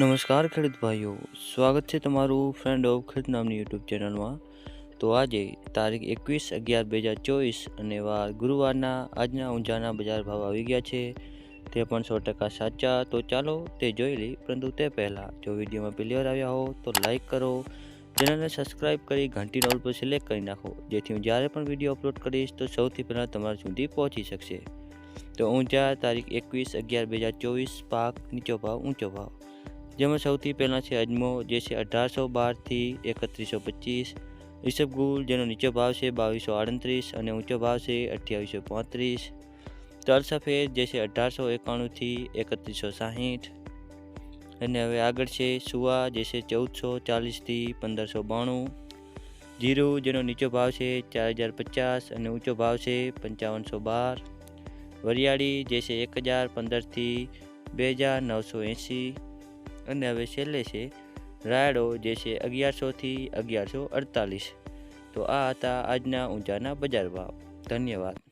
નમસ્કાર ખેડૂત ભાઈઓ, સ્વાગત છે તમારું ફ્રેન્ડ ઓફ ખેડૂત નામની યુટ્યુબ ચેનલમાં. તો આજે તારીખ એકવીસ અગિયાર બે હજાર ચોવીસ અને વાર ગુરુવારના આજના ઊંઝાના બજાર ભાવ આવી ગયા છે. તે પણ સો ટકા સાચા. તો ચાલો તે જોઈ લઈ પરંતુ તે પહેલાં જો વિડીયોમાં પહેલી વાર આવ્યા હો, તો લાઇક કરો. ચેનલને સબસ્ક્રાઈબ કરી ઘંટી નોલ પર સિલેક્ટ કરી નાખો. જેથી હું જ્યારે પણ વીડિયો અપલોડ કરીશ, તો સૌથી પહેલાં તમારા સુધી પહોંચી શકશે. તો ઊંઝા તારીખ એકવીસ અગિયાર બે હજાર ચોવીસ પાક નીચો ભાવ, ઊંચો ભાવ. જેમાં સૌથી પહેલાં છે અજમો, જે છે અઢારસો બારથી એકત્રીસો પચીસ. ઈસબગુલ જેનો નીચો ભાવ છે બાવીસો આડત્રીસ અને ઊંચો ભાવ છે અઠ્યાવીસો પાંત્રીસ. તલ સફેદ જે છે અઢારસો એકાણુંથી એકત્રીસો સાહીઠ. અને હવે આગળ છે સુવા, જે છે ચૌદસો ચાલીસથી પંદરસો બાણું. જીરું, જેનો નીચો ભાવ છે ચાર હજાર પચાસ અને ઊંચો ભાવ છે પંચાવનસો બાર. વરિયાળી, જે છે એક હજાર પંદરથી બે હજાર નવસો એંસી અને હવે છેલ્લે છે રાયડો જે છે અગિયારસોથી અગિયારસો અડતાલીસ. તો આ હતા આજના ઊંચાના બજાર ભાવ. ધન્યવાદ.